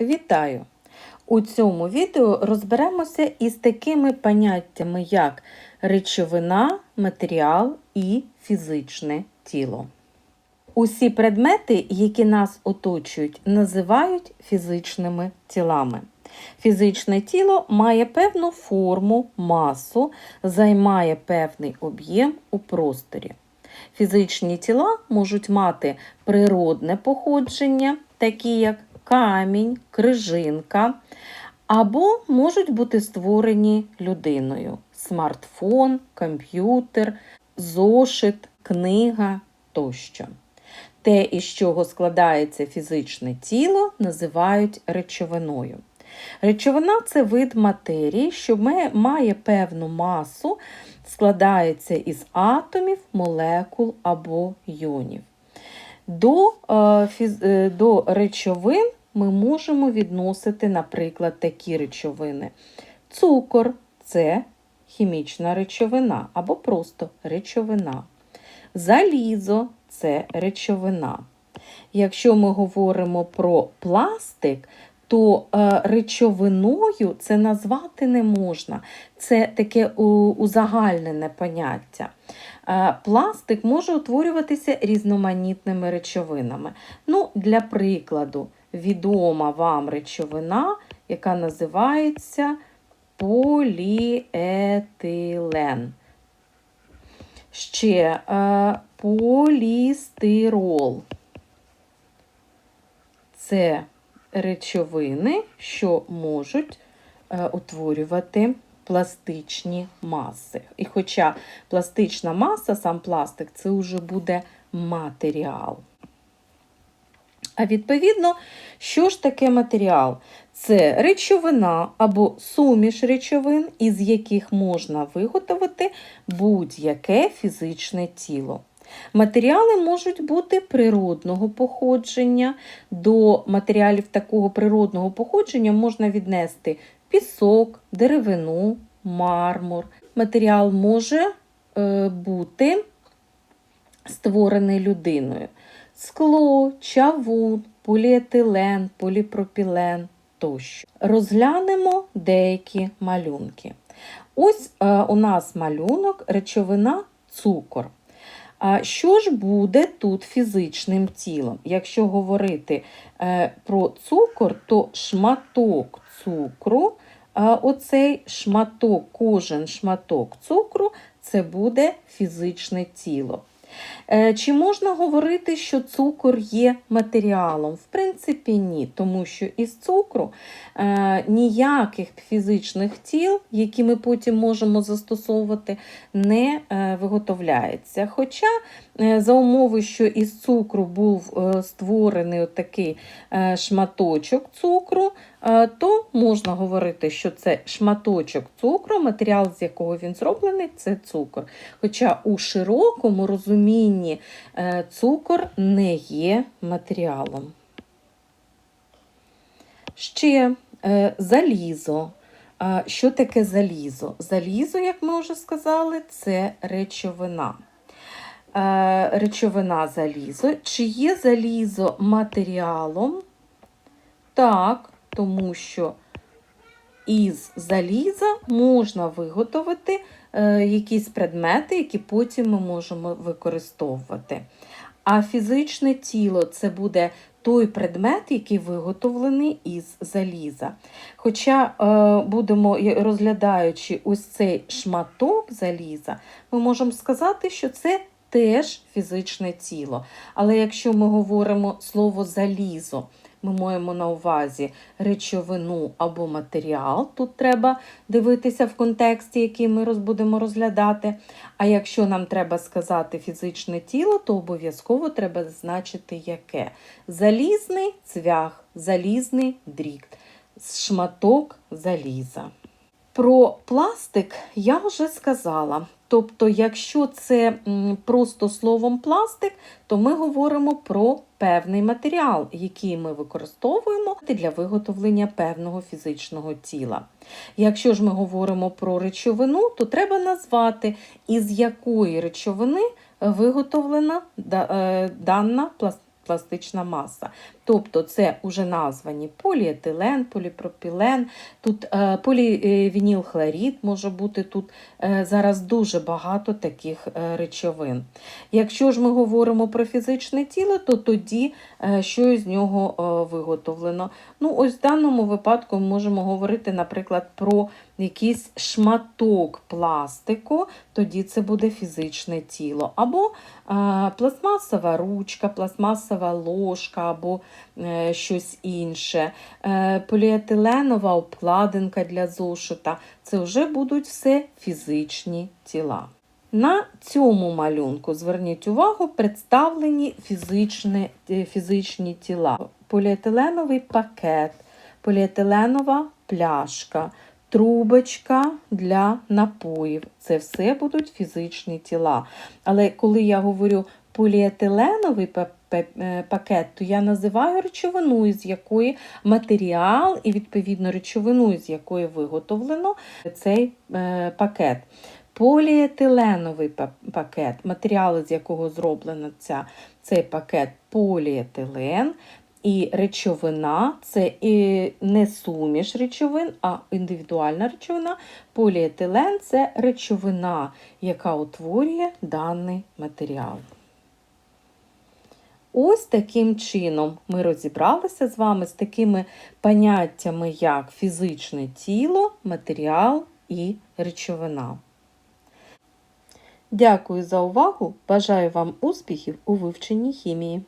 Вітаю! У цьому відео розберемося із такими поняттями, як речовина, матеріал і фізичне тіло. Усі предмети, які нас оточують, називають фізичними тілами. Фізичне тіло має певну форму, масу, займає певний об'єм у просторі. Фізичні тіла можуть мати природне походження, такі як камінь, крижинка, або можуть бути створені людиною: смартфон, комп'ютер, зошит, книга тощо. Те, із чого складається фізичне тіло, називають речовиною. Речовина це вид матерії, що має певну масу, складається із атомів, молекул або йонів. До, е, до речовин ми можемо відносити, наприклад, такі речовини. Цукор це хімічна речовина або просто речовина. Залізо це речовина. Якщо ми говоримо про пластик, то е, речовиною це назвати не можна. Це таке узагальнене поняття. Е, пластик може утворюватися різноманітними речовинами. Ну, Для прикладу, відома вам речовина, яка називається поліетилен. Ще е, полістирол. Це речовини, що можуть е, утворювати пластичні маси. І хоча пластична маса, сам пластик, це вже буде матеріал. А відповідно, що ж таке матеріал? Це речовина або суміш речовин, із яких можна виготовити будь-яке фізичне тіло. Матеріали можуть бути природного походження. До матеріалів такого природного походження можна віднести пісок, деревину, мармур. Матеріал може е, бути створений людиною. Скло, чавун, поліетилен, поліпропілен тощо. Розглянемо деякі малюнки. Ось е, у нас малюнок, речовина цукор. А що ж буде тут фізичним тілом? Якщо говорити е, про цукор, то шматок цукру, оцей шматок, кожен шматок цукру це буде фізичне тіло. Е, чи можна говорити, що цукор є матеріалом? В принципі, ні, тому що із цукру е, ніяких фізичних тіл, які ми потім можемо застосовувати, не е, виготовляється. Хоча, за умови, що із цукру був створений такий шматочок цукру, то можна говорити, що це шматочок цукру, матеріал, з якого він зроблений, це цукор. Хоча у широкому розумінні е, цукор не є матеріалом. Ще е, залізо. Що таке залізо? Залізо, як ми вже сказали, це речовина. Е, речовина залізо. Чи є залізо матеріалом? Так, тому що із заліза можна виготовити е, якісь предмети, які потім ми можемо використовувати. А фізичне тіло це буде той предмет, який виготовлений із заліза. Хоча, е, будемо розглядаючи ось цей шматок заліза, ми можемо сказати, що це теж фізичне тіло. Але якщо ми говоримо слово залізо, ми маємо на увазі речовину або матеріал. Тут треба дивитися в контексті, який ми будемо розглядати. А якщо нам треба сказати фізичне тіло, то обов'язково треба зазначити яке. Залізний цвях, залізний дріт, шматок заліза. Про пластик я вже сказала. Тобто, якщо це просто словом пластик, то ми говоримо про певний матеріал, який ми використовуємо для виготовлення певного фізичного тіла. Якщо ж ми говоримо про речовину, то треба назвати, із якої речовини виготовлена е, дана пластична маса. Тобто це вже названі поліетилен, поліпропілен, тут е, полівінілхлорид може бути тут е, зараз дуже багато таких е, речовин. Якщо ж ми говоримо про фізичне тіло, то тоді що із нього виготовлено. Ну, ось в даному випадку ми можемо говорити, наприклад, про якийсь шматок пластику, тоді це буде фізичне тіло. Або пластмасова ручка, пластмасова ложка, або щось інше. Е, поліетиленова обкладинка для зошита. Це вже будуть все фізичні тіла. На цьому малюнку, зверніть увагу, представлені фізичні, е, фізичні тіла. Поліетиленовий пакет, поліетиленова пляшка, трубочка для напоїв. Це все будуть фізичні тіла. Але коли я говорю поліетиленовий па- па- е, пакет, то я називаю речовину, із якої матеріал і відповідно речовину, з якої виготовлено цей е, пакет. Поліетиленовий пакет, матеріали, з якого зроблено ця, цей пакет поліетилен. І речовина це і не суміш речовин, а індивідуальна речовина. Поліетилен це речовина, яка утворює даний матеріал. Ось таким чином ми розібралися з вами з такими поняттями, як фізичне тіло, матеріал і речовина. Дякую за увагу! Бажаю вам успіхів у вивченні хімії.